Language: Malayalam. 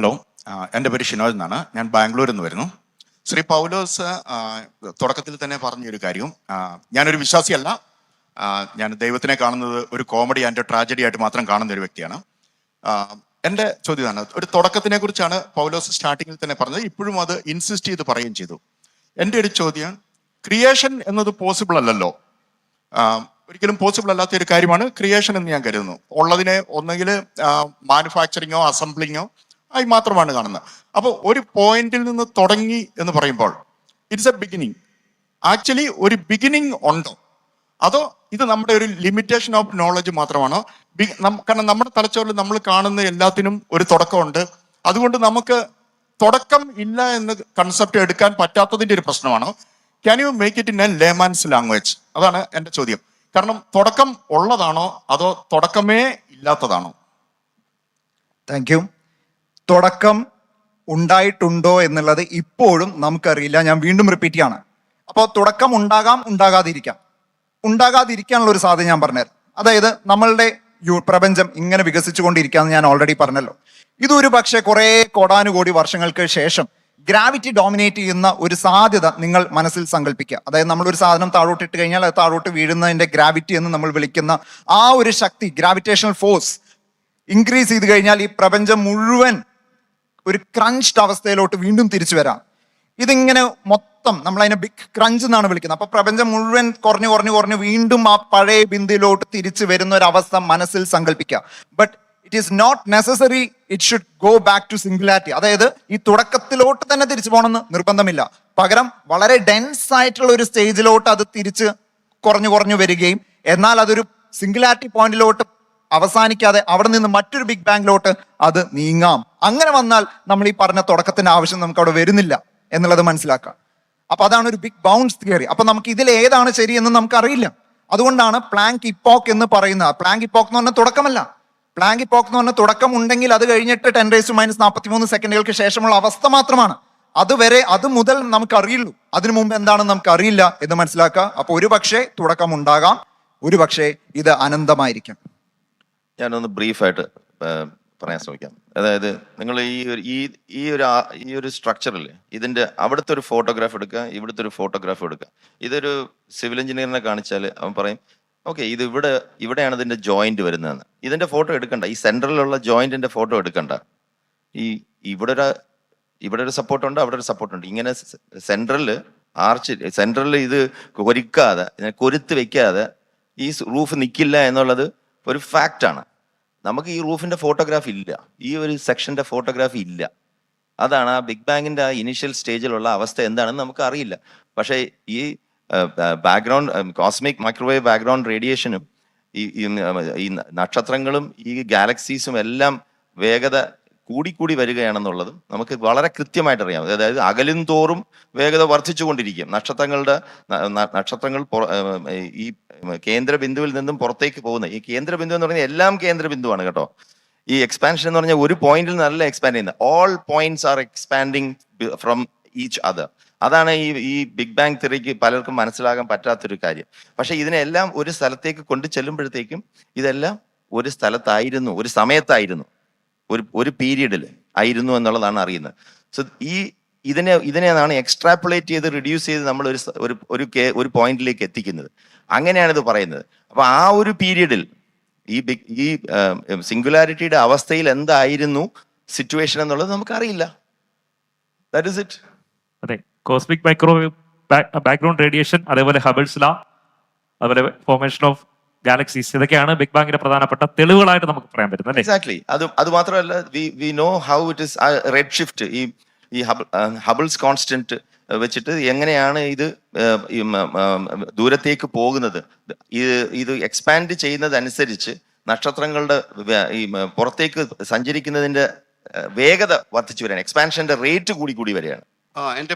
ഹലോ എന്റെ പേര് ഷിനോജ് എന്നാണ്. ഞാൻ ബാംഗ്ലൂരിൽ നിന്ന് വരുന്നു. ശ്രീ പൗലോസ് തുടക്കത്തിൽ തന്നെ പറഞ്ഞൊരു കാര്യം ഞാനൊരു വിശ്വാസിയല്ല. ഞാൻ ദൈവത്തിനെ കാണുന്നത് ഒരു കോമഡി ആൻഡ് ട്രാജഡി ആയിട്ട് മാത്രം കാണുന്ന ഒരു വ്യക്തിയാണ് എന്റെ ചോദ്യം ഇതാണ്. ഒരു തുടക്കത്തിനെ കുറിച്ചാണ് പൗലോസ് സ്റ്റാർട്ടിങ്ങിൽ തന്നെ പറഞ്ഞത്. ഇപ്പോഴും അത് ഇൻസിസ്റ്റ് ചെയ്ത് പറയുകയും ചെയ്തു. എന്റെ ഒരു ചോദ്യം ക്രിയേഷൻ എന്നത് പോസിബിൾ അല്ലല്ലോ. ഒരിക്കലും പോസിബിൾ അല്ലാത്ത ഒരു കാര്യമാണ് ക്രിയേഷൻ എന്ന് ഞാൻ കരുതുന്നു. ഉള്ളതിനെ ഒന്നെങ്കിൽ മാനുഫാക്ചറിങ്ങോ അസംബ്ലിങ്ങോ ആയി മാത്രമാണ് കാണുന്നത്. അപ്പോൾ ഒരു പോയിന്റിൽ നിന്ന് തുടങ്ങി എന്ന് പറയുമ്പോൾ ഇറ്റ്സ് എ ബിഗിനിങ് ആക്ച്വലി ഒരു ബിഗിനിങ് ഉണ്ടോ? അതോ ഇത് നമ്മുടെ ഒരു ലിമിറ്റേഷൻ ഓഫ് നോളജ് മാത്രമാണോ? കാരണം നമ്മുടെ തലച്ചോറിൽ നമ്മൾ കാണുന്ന എല്ലാത്തിനും ഒരു തുടക്കമുണ്ട്. അതുകൊണ്ട് നമുക്ക് തുടക്കം ഇല്ല എന്ന് കൺസെപ്റ്റ് എടുക്കാൻ പറ്റാത്തതിന്റെ ഒരു പ്രശ്നമാണോ? Can you make it in a layman's language അതാണ് എന്റെ ചോദ്യം. കാരണം തുടക്കം ഉള്ളതാണോ അതോ തുടക്കമേ ഇല്ലാത്തതാണോ? താങ്ക് യു തുടക്കം ഉണ്ടായിട്ടുണ്ടോ എന്നുള്ളത് ഇപ്പോഴും നമുക്കറിയില്ല. ഞാൻ വീണ്ടും റിപ്പീറ്റ് ചെയ്യാണ്. അപ്പോൾ തുടക്കം ഉണ്ടാകാം ഉണ്ടാകാതിരിക്കാം. ഉണ്ടാകാതിരിക്കാനുള്ള ഒരു സാധ്യത ഞാൻ പറഞ്ഞുതരാം. അതായത് നമ്മളുടെ പ്രപഞ്ചം ഇങ്ങനെ വികസിച്ചുകൊണ്ടിരിക്കുകയെന്ന് ഞാൻ ഓൾറെഡി പറഞ്ഞല്ലോ. ഇതൊരു പക്ഷേ കുറേ കോടാനുകോടി വർഷങ്ങൾക്ക് ശേഷം ഗ്രാവിറ്റി ഡോമിനേറ്റ് ചെയ്യുന്ന ഒരു സാധ്യത നിങ്ങൾ മനസ്സിൽ സങ്കല്പിക്കുക അതായത് നമ്മൾ ഒരു സാധനം താഴോട്ട് ഇട്ട് കഴിഞ്ഞാൽ അത് താഴോട്ട് വീഴുന്നതിന്റെ ഗ്രാവിറ്റി എന്ന് നമ്മൾ വിളിക്കുന്ന ആ ഒരു ശക്തി ഗ്രാവിറ്റേഷണൽ ഫോഴ്സ് ഇൻക്രീസ് ചെയ്ത് കഴിഞ്ഞാൽ ഈ പ്രപഞ്ചം മുഴുവൻ ഒരു ക്രഞ്ച്ഡ് അവസ്ഥയിലോട്ട് വീണ്ടും തിരിച്ചു വരാം. ഇതിങ്ങനെ മൊത്തം നമ്മൾ അതിനെ ബിഗ് ക്രഞ്ച് എന്നാണ് വിളിക്കുന്നത്. അപ്പൊ പ്രപഞ്ചം മുഴുവൻ കുറഞ്ഞു കുറഞ്ഞു കുറഞ്ഞു വീണ്ടും ആ പഴയ ബിന്ദുവിലോട്ട് തിരിച്ചു വരുന്ന ഒരു അവസ്ഥ മനസ്സിൽ സങ്കല്പിക്കുക but it is not necessary it should go back to singularity അതായത് ഈ തുടക്കത്തിലോട്ട് തന്നെ തിരിച്ചു പോകണമെന്ന് നിർബന്ധമില്ല. പകരം വളരെ ഡെൻസ് ആയിട്ടുള്ള ഒരു സ്റ്റേജിലോട്ട് അത് തിരിച്ച് കുറഞ്ഞു കുറഞ്ഞു വരികയും എന്നാൽ അതൊരു സിംഗുലാരിറ്റി പോയിന്റിലോട്ട് അവസാനിക്കാതെ അവിടെ നിന്ന് മറ്റൊരു ബിഗ് ബാങ്കിലോട്ട് അത് നീങ്ങാം. അങ്ങനെ വന്നാൽ നമ്മൾ ഈ പറഞ്ഞ തുടക്കത്തിന്റെ ആവശ്യം നമുക്ക് അവിടെ വരുന്നില്ല എന്നുള്ളത് മനസ്സിലാക്കാം. അപ്പൊ അതാണ് ഒരു ബിഗ് ബൗൺസ് തിയറി അപ്പൊ നമുക്ക് ഇതിൽ ഏതാണ് ശരിയെന്ന് നമുക്ക് അറിയില്ല. അതുകൊണ്ടാണ് പ്ലാങ്ക് ഇപ്പോക്ക് എന്ന് പറയുന്നത്. പ്ലാങ്ക് ഇപ്പോക്ക് എന്ന് പറഞ്ഞാൽ തുടക്കമല്ല. പ്ലാങ്ക് ഇപ്പോക്ക് എന്ന് പറഞ്ഞാൽ തുടക്കം ഉണ്ടെങ്കിൽ അത് കഴിഞ്ഞിട്ട് ടെൻ റേസ് മൈനസ് നാൽപ്പത്തി മൂന്ന് സെക്കൻഡുകൾക്ക് ശേഷമുള്ള അവസ്ഥ മാത്രമാണ്. അതുവരെ അത് മുതൽ നമുക്ക് അറിയുള്ളൂ. അതിനു മുമ്പ് എന്താണെന്ന് നമുക്ക് അറിയില്ല എന്ന് മനസ്സിലാക്കുക അപ്പൊ ഒരു പക്ഷേ തുടക്കം ഉണ്ടാകാം. ഒരു പക്ഷേ ഇത് അനന്തമായിരിക്കും. ഞാനൊന്ന് ബ്രീഫായിട്ട് പറയാൻ ശ്രമിക്കാം. അതായത് നിങ്ങൾ ഈ ഒരു ഈ ഈ ഒരു ഈ ഒരു സ്ട്രക്ചറിൽ ഇതിന്റെ അവിടുത്തെ ഒരു ഫോട്ടോഗ്രാഫ് എടുക്കുക ഇവിടുത്തെ ഒരു ഫോട്ടോഗ്രാഫ് എടുക്കുക. ഇതൊരു സിവിൽ എഞ്ചിനീയറിനെ കാണിച്ചാൽ അവൻ പറയും ഓക്കെ ഇത് ഇവിടെ ഇവിടെയാണ് ഇതിന്റെ ജോയിന്റ് വരുന്നതെന്ന്. ഇതിന്റെ ഫോട്ടോ എടുക്കണ്ട ഈ സെന്ററിലുള്ള ജോയിന്റിന്റെ ഫോട്ടോ എടുക്കണ്ട. ഈ ഇവിടെ ഒരു ഇവിടെ ഒരു സപ്പോർട്ടുണ്ട് അവിടെ ഒരു സപ്പോർട്ടുണ്ട്. ഇങ്ങനെ സെൻട്രലിൽ ആർച്ച് സെൻട്രലിൽ ഇത് കൊരുക്കാതെ കൊരുത്ത് വെക്കാതെ ഈ റൂഫ് നിൽക്കില്ല എന്നുള്ളത് ഒരു ഫാക്റ്റാണ്. നമുക്ക് ഈ റൂഫിന്റെ ഫോട്ടോഗ്രാഫ് ഇല്ല. ഈ ഒരു സെക്ഷന്റെ ഫോട്ടോഗ്രാഫ് ഇല്ല. അതാണ് ആ ബിഗ് ബാങ്ങിന്റെ ആ ഇനിഷ്യൽ സ്റ്റേജിലുള്ള അവസ്ഥ എന്താണെന്ന് നമുക്ക് അറിയില്ല പക്ഷേ ഈ ബാക്ക്ഗ്രൗണ്ട് കോസ്മിക് മൈക്രോവേവ് ബാക്ക്ഗ്രൗണ്ട് റേഡിയേഷനും ഈ നക്ഷത്രങ്ങളും ഈ ഗാലക്സീസും എല്ലാം വേഗത കൂടിക്കൂടി വരികയാണെന്നുള്ളതും നമുക്ക് വളരെ കൃത്യമായിട്ട് അറിയാം. അതായത് അകലും തോറും വേഗത വർദ്ധിച്ചുകൊണ്ടിരിക്കും. നക്ഷത്രങ്ങളുടെ നക്ഷത്രങ്ങൾ ഈ കേന്ദ്ര ബിന്ദുവിൽ നിന്നും പുറത്തേക്ക് പോകുന്ന ഈ കേന്ദ്ര ബിന്ദു എന്ന് പറഞ്ഞാൽ എല്ലാം കേന്ദ്ര ബിന്ദുവാണ് കേട്ടോ. ഈ എക്സ്പാൻഷൻ എന്ന് പറഞ്ഞാൽ ഒരു പോയിന്റിൽ നല്ല എക്സ്പാൻഡ് ചെയ്യുന്നത് all points are expanding from each other അതാണ് ഈ ഈ ബിഗ് ബാങ് തിയറിക്ക് പലർക്കും മനസ്സിലാകാൻ പറ്റാത്തൊരു കാര്യം. പക്ഷെ ഇതിനെല്ലാം ഒരു സ്ഥലത്തേക്ക് കൊണ്ടു ചെല്ലുമ്പോഴത്തേക്കും ഇതെല്ലാം ഒരു സ്ഥലത്തായിരുന്നു ഒരു സമയത്തായിരുന്നു. ഒരു ഒരു പീരീഡിൽ ആയിരുന്നു എന്നുള്ളതാണ് അറിയുന്നത്. സോ ഈ ഇതിനെ ഇതിനെയാണ് എക്സ്ട്രാപ്പുലേറ്റ് ചെയ്ത് റിഡ്യൂസ് ചെയ്ത് നമ്മൾ ഒരു ഒരു ഒരു പോയിന്റിലേക്ക് എത്തിക്കുന്നത്. അങ്ങനെയാണ് ഇത് പറയുന്നത്. അപ്പൊ ആ ഒരു പീരീഡിൽ ഈ ഈ സിംഗുലാരിറ്റിയുടെ അവസ്ഥയിൽ എന്തായിരുന്നു സിറ്റുവേഷൻ എന്നുള്ളത് നമുക്കറിയില്ല. ദാറ്റ് ഇറ്റ് അതെ കോസ്മിക് മൈക്രോവേവ് ബാക്ക്ഗ്രൗണ്ട് റേഡിയേഷൻ അതേപോലെ ഹബിൾസ് ലാ അതുപോലെ ഫോർമേഷൻ ഓഫ് ഗാലക്സീസ് ഇതൊക്കെയാണ് ബിഗ് ബാങ്ങിന്റെ പ്രധാനപ്പെട്ട തെളിവുകളായിട്ട് നമുക്ക് പറയാൻ പറ്റുന്നത് അല്ലേ? എക്സാക്ട്ലി അത് അത് മാത്രമല്ല we we know how it is red shift ഈ ഈ ഹബിൾസ് കോൺസ്റ്റന്റ് വെച്ചിട്ട് എങ്ങനെയാണ് ഇത് ദൂരത്തേക്ക് പോകുന്നത്. ഇത് ഇത് എക്സ്പാൻഡ് ചെയ്യുന്നതനുസരിച്ച് നക്ഷത്രങ്ങളുടെ ഈ പുറത്തേക്ക് സഞ്ചരിക്കുന്നതിന്റെ വേഗത വർദ്ധിച്ചു വരികയാണ്. എക്സ്പാൻഷന്റെ റേറ്റ് കൂടി കൂടി വരികയാണ്. ആ, എന്റെ